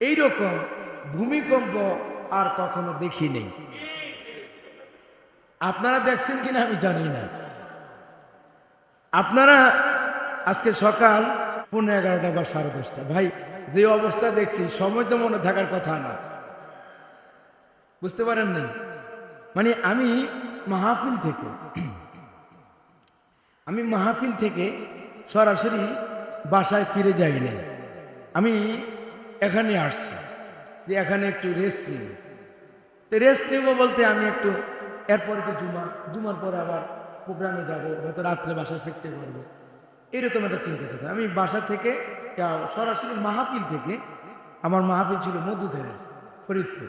এইরকম ভূমিকম্প আর কখনো দেখি নেই। আপনারা দেখছেন কিনা আমি জানি না। আপনারা আজকে সকাল পনেরো এগারোটা বা সাড়ে দশটা। ভাই, যে অবস্থা দেখছি, সময় তো মনে থাকার কথা না। বুঝতে পারেন না? মানে আমি মাহফিল থেকে, আমি মাহফিল থেকে সরাসরি বাসায় ফিরে যাই না আমি এখানে আসছি। যে এখানে একটু রেস্ট নিব তো রেস্ট নেব বলতে আমি একটু এরপরে তো জুমা, জুমার পরে আবার প্রোগ্রামে যাব, হয়তো রাত্রে বাসায় ফিরতে পারব। এরকম একটা চিন্তা ছিল। আমি বাসা থেকে সরাসরি মাহফিল থেকে, আমার মাহফিল ছিল মধুখালী, ফরিদপুর।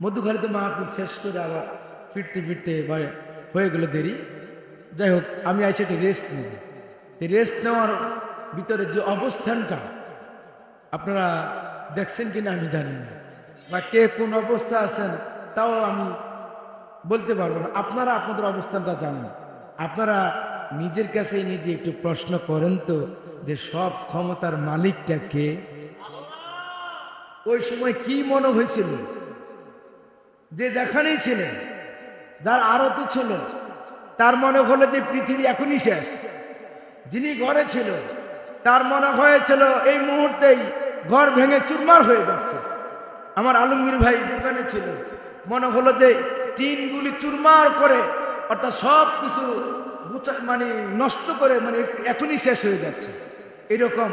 মধুখালীতে মাহফিল শেষ করে আবার ফিরতে ফিরতে হয়ে গেল দেরি। যাই হোক, আমি আইসে একটা রেস্ট নিব রেস্ট নেওয়ার ভিতরে যে অবস্থানটা আপনারা দেখছেন কিনা আমি জানি না। বা কে কোন অবস্থা আছেন, তাও আমি বলতে পারব না। আপনারা আপনাদের অবস্থানটা জানেন। আপনারা নিজের কাছে নিজে একটু প্রশ্ন করেন তো যে সব ক্ষমতার মালিকটা কে? ওই সময় কি মনে হয়েছিল? যে যেখানেই ছিলেন, যার আরতি ছিল, তার মনে হলো যে পৃথিবী এখনই শেষ। যিনি ঘরে ছিল তার মনে হয়েছিল, এই মুহূর্তেই ঘর ভেঙে চুরমার হয়ে যাচ্ছে। আমার আলমগীর ভাই দোকানে ছিল। মনে হলো যে টিনগুলি চুরমার করে, অর্থাৎ সব কিছু মানে নষ্ট করে মানে এখনই শেষ হয়ে যাচ্ছে। এরকম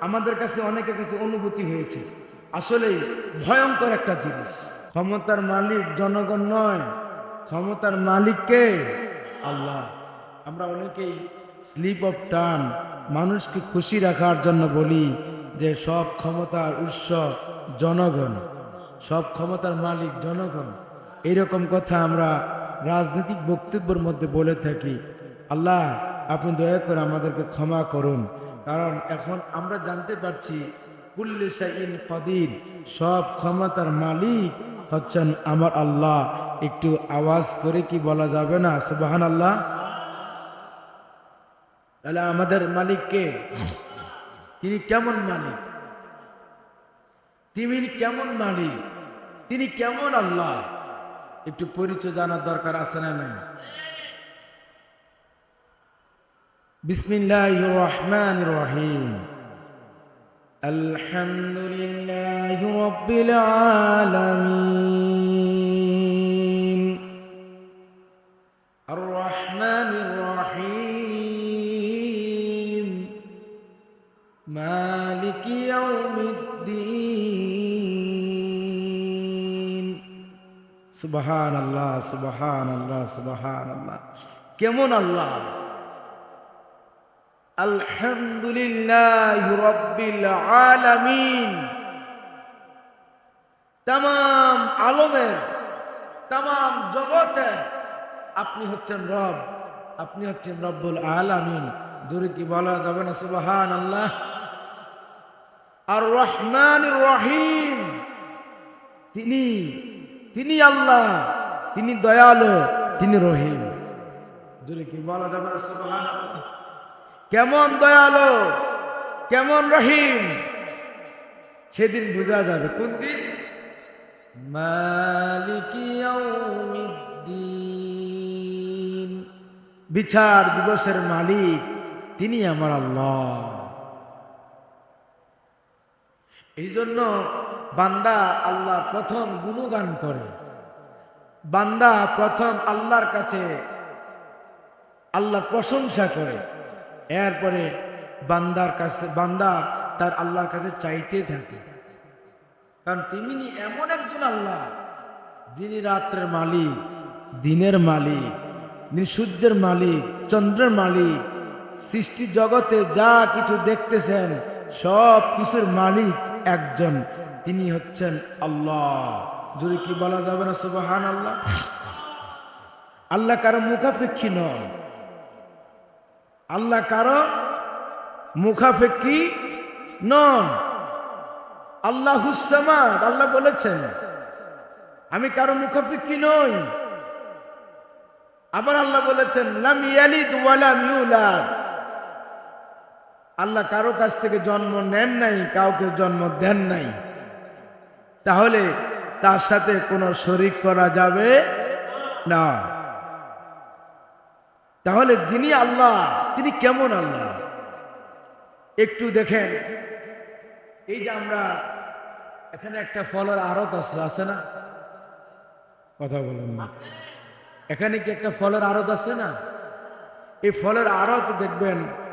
আমাদের কাছে অনেকের কাছে অনুভূতি হয়েছে। আসলে ভয়ঙ্কর একটা জিনিস। ক্ষমতার মালিক জনগণ নয়, ক্ষমতার মালিককে আল্লাহ। আমরা অনেকেই স্লিপ অফ টান, মানুষকে খুশি রাখার জন্য বলি যে সব ক্ষমতার উৎস জনগণ, সব ক্ষমতার মালিক জনগণ। এইরকম কথা আমরা রাজনৈতিক বক্তব্যের মধ্যে বলে থাকি। আল্লাহ, আপনি দয়া করে আমাদেরকে ক্ষমা করুন। কারণ এখন আমরা জানতে পারছি, কুল্লে শাইন কদির, সব ক্ষমতার মালিক হচ্ছেন আমার আল্লাহ। একটু আওয়াজ করে কি বলা যাবে না? সুবাহান আল্লাহ তাহলে আমাদের মালিককে তিনি কেমন মালিক? তিমিন কেমন মালিক? তিনি কেমন আল্লাহ? একটু পরিচয় জানার দরকার আছে না নাই? বিসমিল্লাহ রহমান রহিম। আলহামদুলিল্লাহ রবিল আলমী সুবাহান আল্লাহ সুবাহান আল্লাহ সুবাহান আল্লাহ কেমন আল্লাহ? আলহামদুলিল্লাহ রব্বিল আলামিন। তাম আলমের তাম জগতে আপনি হচ্ছেন রব, আপনি হচ্ছেন রব্বুল আলামিন। জোরে কি বলা যাবে না? সুবাহান আল্লাহ আর রহমান রহিম। তিনি তিনি আল্লাহ তিনি দয়ালু তিনি রহিম। কি বলা যাবে? কেমন দয়ালু কেমন রহিম? সেদিন বোঝা যাবে কোন দিন? বিচার দিবসের মালিক তিনি আমার আল্লাহ। এই জন্য বান্দা আল্লাহ প্রথম গুণগান করে। বান্দা প্রথম আল্লাহর কাছে আল্লাহ প্রশংসা করে। এরপরে বান্দার কাছে, বান্দা তার আল্লাহর কাছে চাইতে থাকে। কারণ তিনি এমন একজন আল্লাহ, যিনি রাত্রের মালিক, দিনের মালিক, সূর্যের মালিক, চন্দ্রের মালিক, সৃষ্টি জগতে যা কিছু দেখতেছেন সব কিছুর মালিক একজন, তিনি হচ্ছেন আল্লাহ। যদি কি বলা যাবে না সুবাহান আল্লাহ আল্লাহ কারও মুখাপেক্ষী নন আল্লাহ কারও মুখাফেক্ষি নন আল্লাহ হুসামাদ আল্লাহ বলেছেন, আমি কারও মুখাফেক্ষি নই। আবার আল্লাহ বলেছেন, লাম ইয়ালিদ ওয়ালাম ইউলাদ। আল্লাহ কারও কাছ থেকে জন্ম নেন নাই, কাউকে জন্ম দেন নাই। তাহলে তার সাথে কোনো শরিক করা যাবে না। তাহলে যিনি আল্লাহ, তিনি কেমন আল্লাহ? একটু দেখেন। এই যে আমরা এখানে একটা ফলের আড়ত আছে আছে না? কথা বলুন না। এখানে কি একটা ফলের আড়ত আছে না? এই ফলের আড়ত দেখবেন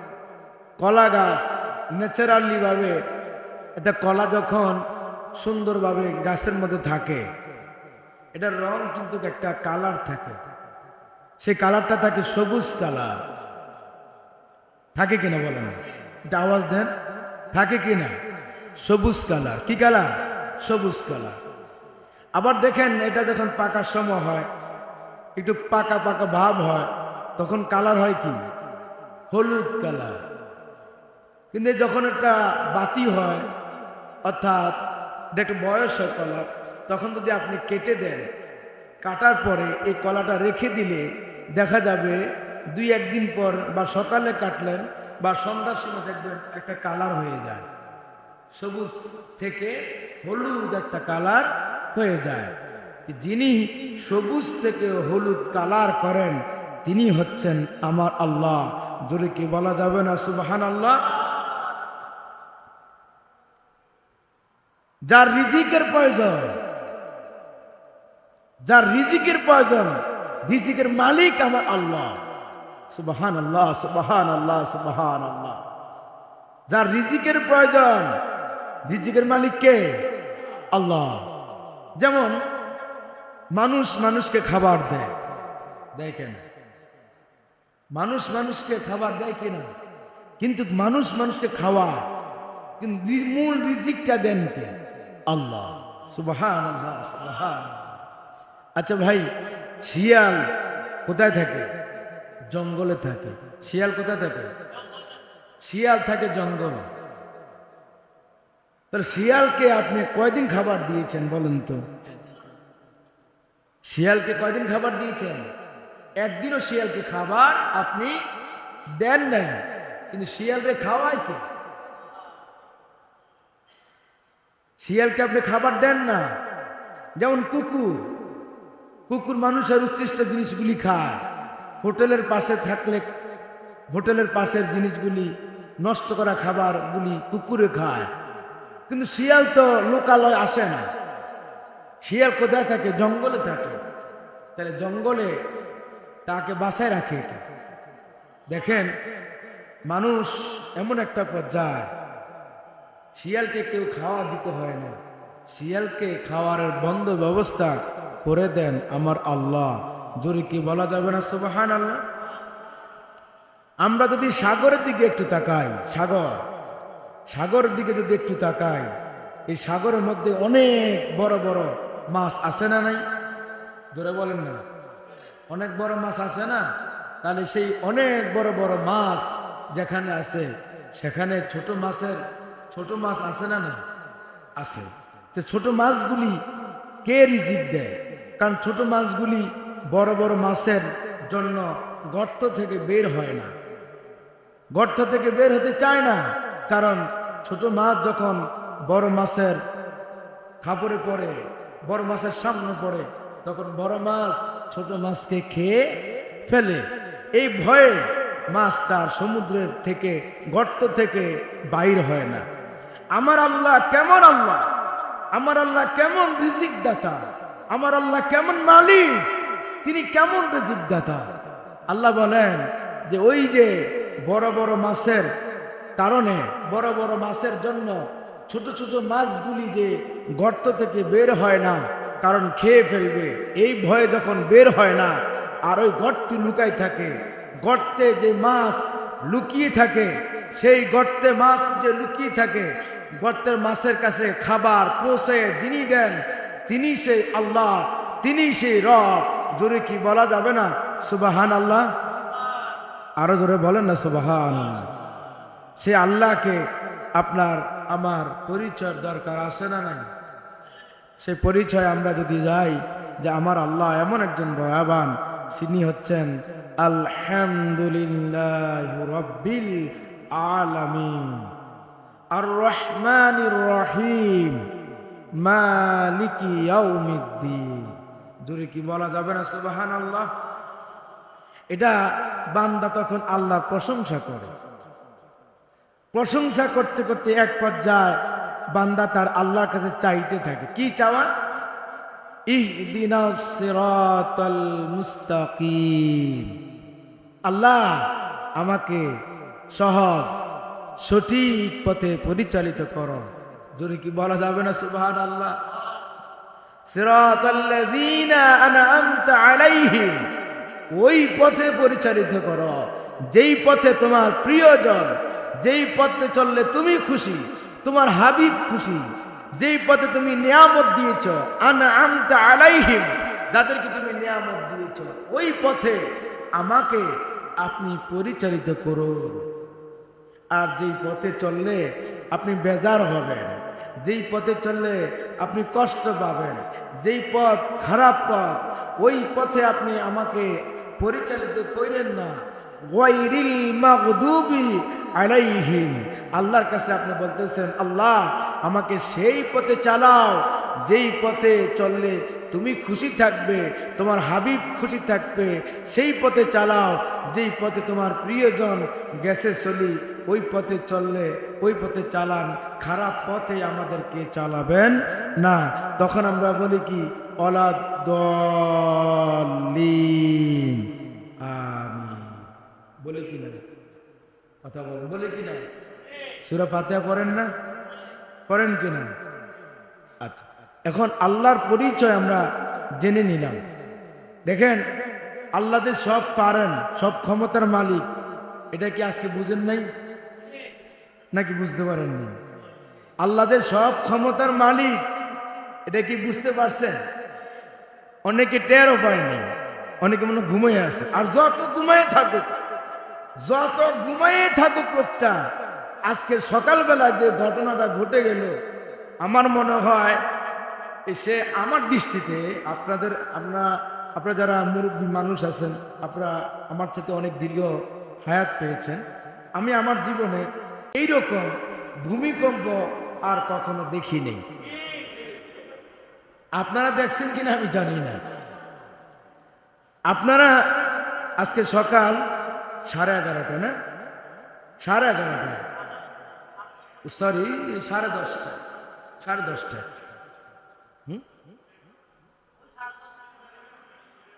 কলা গাছ ন্যাচারালি ভাবে একটা কলা যখন সুন্দরভাবে গাছের মধ্যে থাকে, এটার রং কিন্তু একটা কালার থাকে। সেই কালারটা থাকে সবুজ কালার থাকে কিনা বলেন? এটা আওয়াজ দেন। থাকে কিনা? সবুজ কালার কি কালার সবুজ কালার আবার দেখেন, এটা যখন পাকার সময় হয়, একটু পাকা পাকা ভাব হয়, তখন কালার হয় কি? হলুদ কালার কিন্তু যখন একটা বাতি হয়, অর্থাৎ একটু বয়স হয় কলা, তখন যদি আপনি কেটে দেন, কাটার পরে এই কলাটা রেখে দিলে দেখা যাবে দুই একদিন পর বা সকালে কাটলেন বা সন্ধ্যার সময় দেখবেন একটা কালার হয়ে যায়। সবুজ থেকে হলুদ একটা কালার হয়ে যায়। যিনি সবুজ থেকে হলুদ কালার করেন, তিনি হচ্ছেন আমার আল্লাহ। জোরে কি বলা যাবে না? সুবাহান আল্লাহ যার রিজিকের প্রয়োজন, যার রিজিকের প্রয়োজন, রিজিকের মালিক আমার আল্লাহ। সুবাহান আল্লাহ সুবাহান আল্লাহ সুবাহান আল্লাহ যার রিজিকের প্রয়োজন, রিজিকের মালিক কে? আল্লাহ। যেমন মানুষ মানুষকে খাবার দেয় দেয় কেন? মানুষ মানুষকে খাবার দেয় কিনা? কিন্তু মানুষ মানুষকে খাওয়া, কিন্তু মূল রিজিকটা দেন কে? আল্লাহ। সুবাহান আল্লাহ সুবাহান। আচ্ছা ভাই শিয়াল কোথায় থাকে? জঙ্গলে থাকে। শিয়াল কোথায় থাকে? শিয়াল থাকে জঙ্গলে। তাহলে শিয়ালকে আপনি কয়দিন খাবার দিয়েছেন বলেন তো? শিয়ালকে কয়দিন খাবার দিয়েছেন? একদিনও শিয়ালকে খাবার আপনি দেন নাই। কিন্তু শিয়ালকে খাওয়ায় কে? শিয়ালকে আপনি খাবার দেন না। যেমন কুকুর। কুকুর মানুষের উচ্ছিষ্ট জিনিসগুলি খায়। হোটেলের পাশে থাকলে হোটেলের পাশের জিনিসগুলি নষ্ট করা খাবারগুলি কুকুরে খায়। কিন্তু শিয়াল তো লোকালয় আসে না। শিয়াল কোথায় থাকে? জঙ্গলে থাকে। তাহলে জঙ্গলে তাকে বাসায় রাখে দেখেন, মানুষ এমন একটা পর্যায়ে শিয়ালকে কেউ খাওয়া দিতে হয় না। শিয়ালকে খাওয়ার বন্ধ ব্যবস্থা করে দেন আমার আল্লাহ। জোরে কি বলা যাবে না সুবাহান আল্লাহ আমরা যদি সাগরের দিকে একটু তাকাই, সাগর, সাগরের দিকে যদি একটু তাকাই, এই সাগরের মধ্যে অনেক বড় বড় মাছ আছে না নাই? জোরে বলেন না। অনেক বড় মাছ আছে না? তাহলে সেই অনেক বড় বড় মাছ যেখানে আছে, সেখানে ছোট মাছের ছোট মাছ আছে না না আছে। যে ছোট মাছগুলি কে রিজিক দেয়? কারণ ছোট মাছগুলি বড় বড় মাছের জন্য গর্ত থেকে বের হয় না। গর্ত থেকে বের হতে চায় না। কারণ ছোট মাছ যখন বড় মাছের খাপড়ে পড়ে, বড় মাছের সামনে পড়ে, তখন বড় মাছ ছোট মাছকে খেয়ে ফেলে। এই ভয়ে মাছ তার সমুদ্রের থেকে, গর্ত থেকে বাইর হয় না। আমার আল্লাহ কেমন আল্লাহ? আমার আল্লাহ কেমন রিজিক দাতা আমার আল্লাহ কেমন মালিক? তিনি কেমন রিজিক দাতা আল্লাহ বলেন যে ওই যে বড় বড় মাছের কারণে বড় বড় মাছের জন্য ছোট ছোট মাছগুলি যে গর্ত থেকে বের হয় না, কারণ খেয়ে ফেলবে। এই ভয়ে যখন বের হয় না, আর ওই গর্তে লুকাই থাকে, গর্তে যে মাছ লুকিয়ে থাকে সেই গর্তে মাছ যে লুকিয়ে থাকে গর্তের মাছের কাছে খাবার পৌঁছে যিনি দেন, তিনি সেই আল্লাহ, তিনি সেই রব। জোরে কি বলা যাবে না? সুবাহান আল্লাহ আরও জোরে বলেন না সুবাহান সে আল্লাহকে আপনার, আমার পরিচয়ের দরকার আছে না নাই? সে পরিচয় আমরা যদি যাই যে আমার আল্লাহ এমন একজন দয়াবান, তিনি হচ্ছেন আলহামদুলিল্লাহ রব্বিল আলামিন। আর রহমানির রহিম মালিকি ইয়াউমিদ্দিন। জোরে কি বলা যাবে না, সুবহানাল্লাহ? এটা বান্দা তখন আল্লাহর প্রশংসা করে। প্রশংসা করতে করতে এক পর্যায়ে বান্দা তার আল্লাহর কাছে চাইতে থাকে। কি চাওয়া? ইহদিনাস সিরাতাল মুস্তাকিম। আল্লাহ আমাকে সহজ, সঠিক পথে পরিচালিত করো। যদি কি বলা যাবে না? সুবহান আল্লাহ ওই পথে পরিচালিত করো। যেই পথে তোমার প্রিয়জন, যেই পথে চললে তুমি খুশি, তোমার হাবিব খুশি, যেই পথে তুমি নিয়ামত দিয়েছ, আনআমতা আলাইহিম, যাদেরকে তুমি নিয়ামত দিয়েছ, ওই পথে আমাকে আপনি পরিচালিত করুন। আর যেই পথে চললে আপনি বেজার হবেন, যেই পথে চললে আপনি কষ্ট পাবেন, যেই পথ খারাপ পথ, ওই পথে আপনি আমাকে পরিচালিত করেন না। আল্লাহর কাছে আপনি বলতেছেন, আল্লাহ, আমাকে সেই পথে চালাও, যেই পথে চললে তুমি খুশি থাকবে, তোমার হাবিব খুশি থাকবে, সেই পথে চালাও, যেই পথে তোমার প্রিয়জন গেছে চলি, ওই পথে চললে, ওই পথে চালান, খারাপ পথে আমাদেরকে চালাবেন? না, তখন আমরা বলি কি? অলাদ আমি বলে কি না? কথা বল, বলে কি না? সুরা ফাতেহা পড়েন না? পড়েন কি না? আচ্ছা। এখন আল্লাহর পরিচয় আমরা জেনে নিলাম। দেখেন, আল্লাহ যে সব পারেন, সব ক্ষমতার মালিক, এটা কি আজকে বুঝেন নাই? নাকি বুঝতে পারেননি আল্লাহ যে সব ক্ষমতার মালিক, এটা কি বুঝতে পারছেন? অনেকে টেরও পায়নি অনেকে মনে ঘুমিয়ে আছে। আর যত ঘুমিয়ে থাকুক, যত ঘুমাইয়ে থাকুক লোকটা, আজকে সকালবেলা যে ঘটনাটা ঘটে গেল, আমার মনে হয় সে আমার দৃষ্টিতে আপনাদের আপনারা আপনারা যারা মুরব্বী মানুষ আছেন, আপনারা আমার সাথে অনেক দীর্ঘ হায়াত পেয়েছেন। আমি আমার জীবনে এই রকম ভূমিকম্প আর কখনো দেখি নেই। আপনারা দেখছেন কিনা আমি জানি না। আপনারা আজকে সকাল সাড়ে এগারোটা না? সাড়ে এগারোটা সরি সাড়ে দশটা সাড়ে দশটা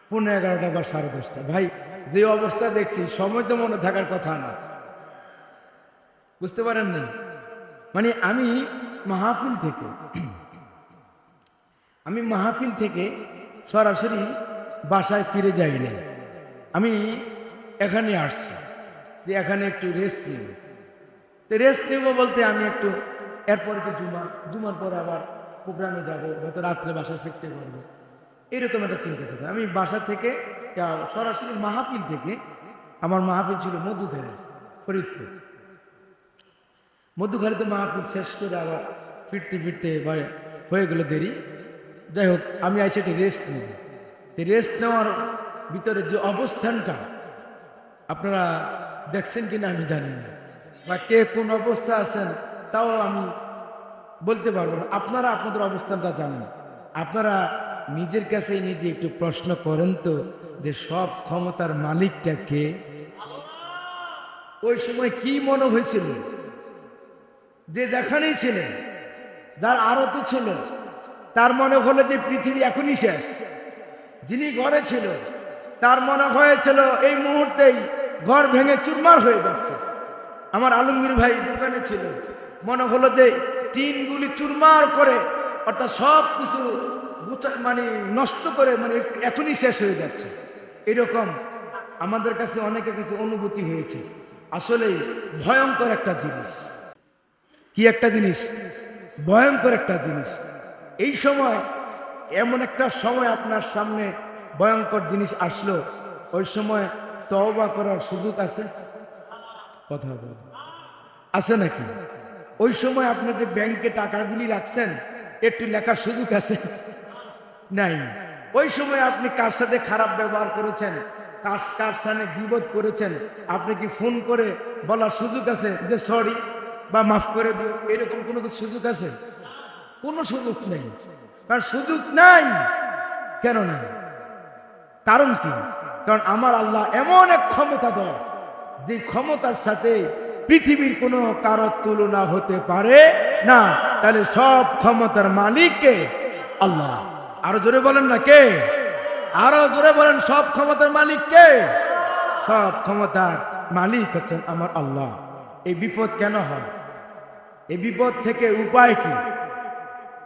পনেরো এগারোটা বা সাড়ে দশটা। ভাই, যে অবস্থা দেখছি, সময় তো মনে থাকার কথা না। বুঝতে পারেন না? মানে আমি মাহফিল থেকে, আমি মাহফিল থেকে সরাসরি বাসায় ফিরে যাই না আমি এখানে আসছি, যে এখানে একটু রেস্ট নেব। তো রেস্ট নেব বলতে আমি একটু, এরপরে তো জুমা, জুমার পর আবার প্রোগ্রামে যাব, হয়তো রাত্রে বাসায় ফিরতে পারব। এরকম একটা চিন্তা ছিল। আমি বাসা থেকে সরাসরি মাহফিল থেকে, আমার মাহফিল ছিল মধুখালী, ফরিদপুর। মধুখালীতে মাহফিল শেষ করে আবার ফিরতে ফিরতে হয়ে গেল দেরি। যাই হোক, আমি আইসে একটু রেস্ট নিই। রেস্ট নেওয়ার ভিতরে যে অবস্থানটা, আপনারা দেখছেন কিনা আমি জানি না। বা কে কোন অবস্থা আছেন, তাও আমি বলতে পারব না। আপনারা আপনাদের অবস্থানটা জানেন। আপনারা নিজের কাছে নিজে একটু প্রশ্ন করেন তো যে সব ক্ষমতার মালিকটা কে? ওই সময় কি মনে হয়েছিল? যে যেখানেই ছিলেন যার আরতি ছিল, তার মনে হলো যে পৃথিবী এখনই শেষ। যিনি ঘরে ছিল, তার মনে হয়েছিল এই মুহূর্তেই ঘর ভেঙে চুরমার হয়ে যাচ্ছে। আমার আলমগীর ভাই দোকানে ছিল, মনে হলো যে টিনগুলি চুরমার করে, অর্থাৎ সব কিছু মানে নষ্ট করে মানে এখনই শেষ হয়ে যাচ্ছে। এরকম আমাদের কাছে অনেকের কাছে অনুভূতি হয়েছে। আসলে ভয়ঙ্কর একটা জিনিস। কি একটা জিনিস? ভয়ঙ্কর একটা জিনিস। এই সময় এমন একটা সময় আপনার সামনে ভয়ঙ্কর জিনিস আসলো। ওই সময় তওবা করার সুযোগ আছে? কথা বল। আছে নাকি? ওই সময় আপনি যে ব্যাংকে টাকাগুলি রাখছেন একটু লেখার সুযোগ আছে? নাই। ওই সময় আপনি কার সাথে খারাপ ব্যবহার করেছেন? কার কার সামনে বিপদ করেছেন? আপনি কি ফোন করে বলার সুযোগ আছে যে সরি বা মাফ করে দিও? এরকম কোনো সুযোগ আছে? কোনো সুযোগ নেই। কারণ সুযোগ নাই? কেন নাই? কারণ কি? কারণ আমার আল্লাহ এমন এক ক্ষমতা দর যে ক্ষমতার সাথে পৃথিবীর কোনো কারোর তুলনা হতে পারে না। তাহলে সব ক্ষমতার মালিককে আল্লাহ। আরও জোরে বলেন না কে? আরও জোরে বলেন, সব ক্ষমতার মালিক কে? সব ক্ষমতার মালিক হচ্ছেন আমার আল্লাহ। এই বিপদ কেন হয়? এই বিপদ থেকে উপায় কি?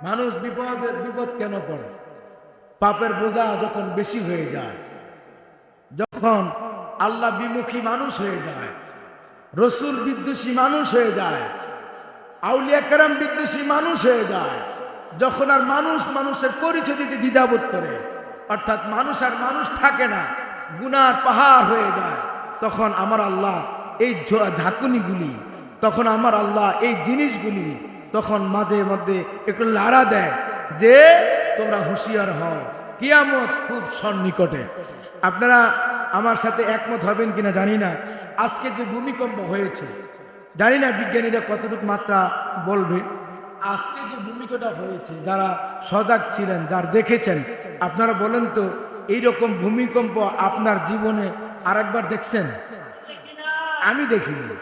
মানুষ বিপদের, বিপদ কেন পড়ে? পাপের বোঝা যখন বেশি হয়ে যায়, যখন আল্লাহ বিমুখী মানুষ হয়ে যায়, রসুল বিদ্বেষী মানুষ হয়ে যায়, আউলিয়া কেরাম বিদ্বেষী মানুষ হয়ে যায় যখন আর মানুষ মানুষের পরিচয় দিতে দ্বিধাবোধ করে, অর্থাৎ মানুষ আর মানুষ থাকে না, গুনার পাহাড় হয়ে যায়, তখন আমার আল্লাহ এই ঝাঁকুনিগুলি, তখন আমার আল্লাহ এই জিনিসগুলি তখন মাঝে মধ্যে একটু লাড়া দেয় যে তোমরা হুঁশিয়ার হও। কিয়ামত খুব সন্নিকটে। আপনারা আমার সাথে একমত হবেন কিনা জানি না। আজকে যে ভূমিকম্প হয়েছে, জানি না বিজ্ঞানীরা কতটুকু মাত্রা বলবে। আজকে যে ভূমিকটা হয়েছে, যারা সজাগ ছিলেন, যারা দেখেছেন। আপনারা বলেন তো, এইরকম ভূমিকম্প আপনার জীবনে আরেকবার দেখছেন? আমি দেখিনি।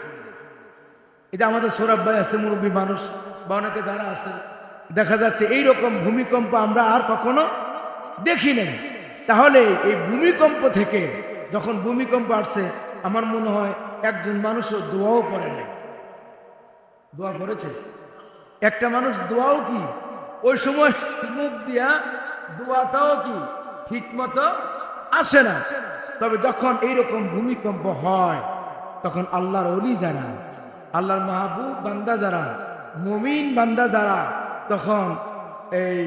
এটা আমাদের সৌরভ ভাই আছে, মুরব্বী মানুষ, বা অনেকে যারা আছে, দেখা যাচ্ছে এই রকম ভূমিকম্প আমরা আর কখনো দেখি নাই। তাহলে এই ভূমিকম্প থেকে যখন ভূমিকম্প আসছে, আমার মনে হয় একজন মানুষও দোয়াও পড়ে নাই। দোয়া করেছে একটা মানুষ দোয়াও কি? ওই সময় মুখ দিয়া দোয়াটাও কি? ঠিক মতো আসে না। তবে যখন এইরকম ভূমিকম্প হয়, তখন আল্লাহর অলি যারা, আল্লাহর মাহবুব বান্দা যারা, মমিন বান্দা যারা, তখন এই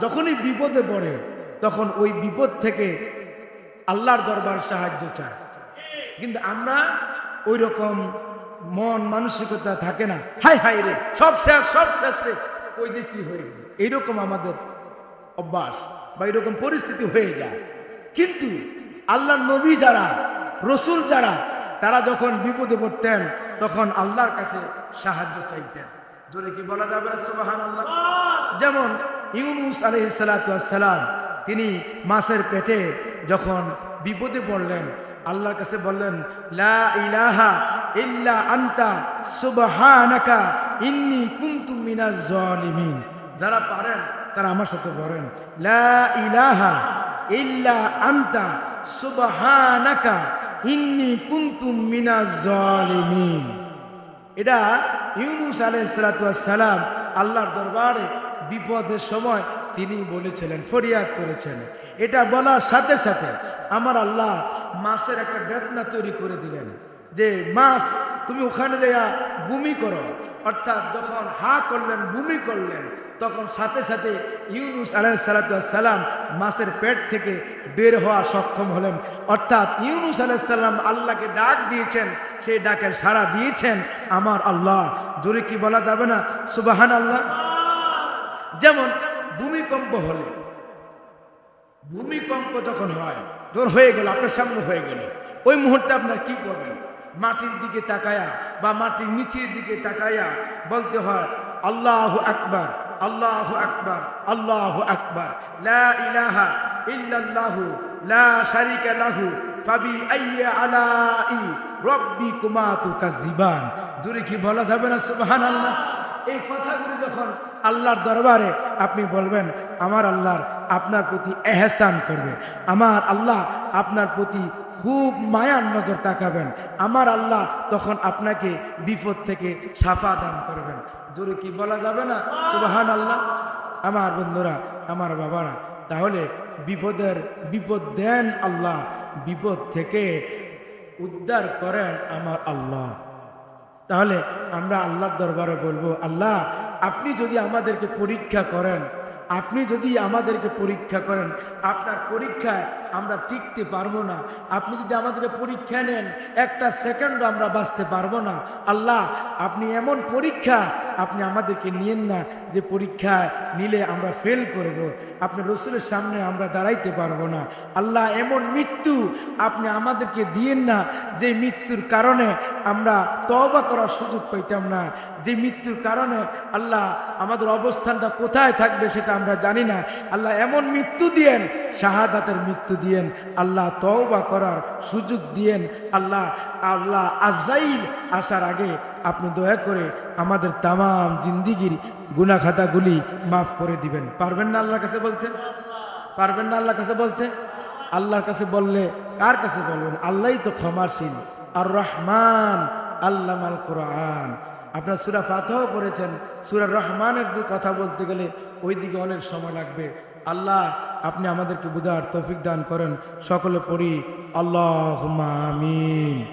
যখনই বিপদে পড়ে, তখন ওই বিপদ থেকে আল্লাহর দরবার সাহায্য চায়। কিন্তু আমরা ওই রকম মন মানসিকতা থাকে না। হাই হাই রে সব শেষ সব শেষ রে। ওই যে কি হয়ে গেল? এইরকম আমাদের অভ্যাস বা এরকম পরিস্থিতি হয়ে যায়। কিন্তু আল্লাহ নবী যারা রসুল যারা তারা যখন বিপদে পড়তেন তখন আল্লাহর কাছে সাহায্য চাইতেন। জোরে কি বলা যাবে আল্লাহ যেমন ইউনুস আলহিসাল্লাম তিনি মাছের পেটে যখন বিপদে পড়লেন আল্লাহর কাছে বললেন লা ইলাহা ইল্লা আন্তা সুবহানাকা ইন্নী কুনতু মিনাজ জালিমিন। যারা পারেন, তারা আমার সাথে বলেন লা ইলাহা ইল্লা আন্তা সুবহানাকা ইন্নী কুনতু মিনাজ জালিমিন। এটা ইউনুস আলাইসালাম আল্লাহর দরবারে বিপদের সময় তিনি বলেছিলেন, ফরিয়াদ করেছেন। এটা বলার সাথে সাথে আমার আল্লাহ মাছের একটা বেদনা তৈরি করে দিলেন। যে মাছ তুমি ওখানে যাইয়া বুমি করো। অর্থাৎ যখন হা করলেন, বুমি করলেন, তখন সাথে সাথে ইউনুস আলাইসালাম মাছের পেট থেকে বের হওয়া সক্ষম হলেন। অর্থাৎ ইউনুস আলাইসাল্লাম আল্লাহকে ডাক দিয়েছেন, সেই ডাকের সাড়া দিয়েছেন আমার আল্লাহ। জোরে কি বলা যাবে না? সুবাহান আল্লাহ যেমন ভূমিকম্প হলে, ভূমিকম্প যখন হয় যখন হয়ে গেল, আপনার সামনে হয়ে গেল। ওই মুহূর্তে আপনার কি করবেন? মাটির দিকে তাকায়া বা মাটির নিচের দিকে তাকায়া বলতে হয়, আল্লাহ আকবার আল্লাহ আকবার আল্লাহ আকবার, লা ইলাহা ইল্লাল্লাহু, লা লাহু আইয়া আলাই রব্বিকুমা তুকাজ্জিবান জোরে কি বলা যাবে এই যখন আল্লাহর দরবারে আপনি বলবেন, আমার আল্লাহর আপনার প্রতি এহসান করবে। আমার আল্লাহ আপনার প্রতি খুব মায়ার নজর তাকাবেন। আমার আল্লাহ তখন আপনাকে বিপদ থেকে সাফা দান করবেন। জোরে কি বলা যাবে না? সুবাহান আল্লাহ আমার বন্ধুরা, আমার বাবারা, তাহলে বিপদের, বিপদ দেন আল্লাহ, বিপদ থেকে উদ্ধার করেন আমার আল্লাহ। তাহলে আমরা আল্লাহর দরবারে বলব, আল্লাহ, আপনি যদি আমাদেরকে পরীক্ষা করেন আপনি যদি আমাদেরকে পরীক্ষা করেন, আপনার পরীক্ষায় আমরা টিকতে পারব না। আপনি যদি আমাদেরকে পরীক্ষা নেন, একটা সেকেন্ডও আমরা বাঁচতে পারব না। আল্লাহ, আপনি এমন পরীক্ষা আপনি আমাদেরকে নিয়েন না যে পরীক্ষা নিলে আমরা ফেল করব। আপনি রসুলের সামনে আমরা দাঁড়াইতে পারব না। আল্লাহ, এমন মৃত্যু আপনি আমাদেরকে দিয়েন না যে মৃত্যুর কারণে আমরা তওবা করার সুযোগ পাইতাম না। যে মৃত্যুর কারণে আল্লাহ আমাদের অবস্থানটা কোথায় থাকবে সেটা আমরা জানি না। আল্লাহ এমন মৃত্যু দিয়েন, শাহাদাতের মৃত্যু দিয়েন, আল্লাহ তওবা করার সুযোগ দিয়েন, আল্লাহ আল্লাহ আজাইল আসার আগে আপনি দয়া করে আমাদের তামাম জিন্দিগির গুনাখাতাগুলি মাফ করে দিবেন। পারবেন না আল্লাহর কাছে বলতে? পারবেন না আল্লাহর কাছে বলতে? আল্লাহর কাছে বললে কার কাছে বলবেন? আল্লাহই তো ক্ষমাসীন আর রহমান আল্লাহ আল্লামাল কোরআন। আপনার সুরা ফাতহ করেছেন সুরা রহমানের দু কথা বলতে গেলে ওই দিকে অনেক সময় লাগবে। আল্লাহ, আপনি আমাদেরকে বুঝার তৌফিক দান করেন। সকলে পড়ি আল্লাহ আমিন।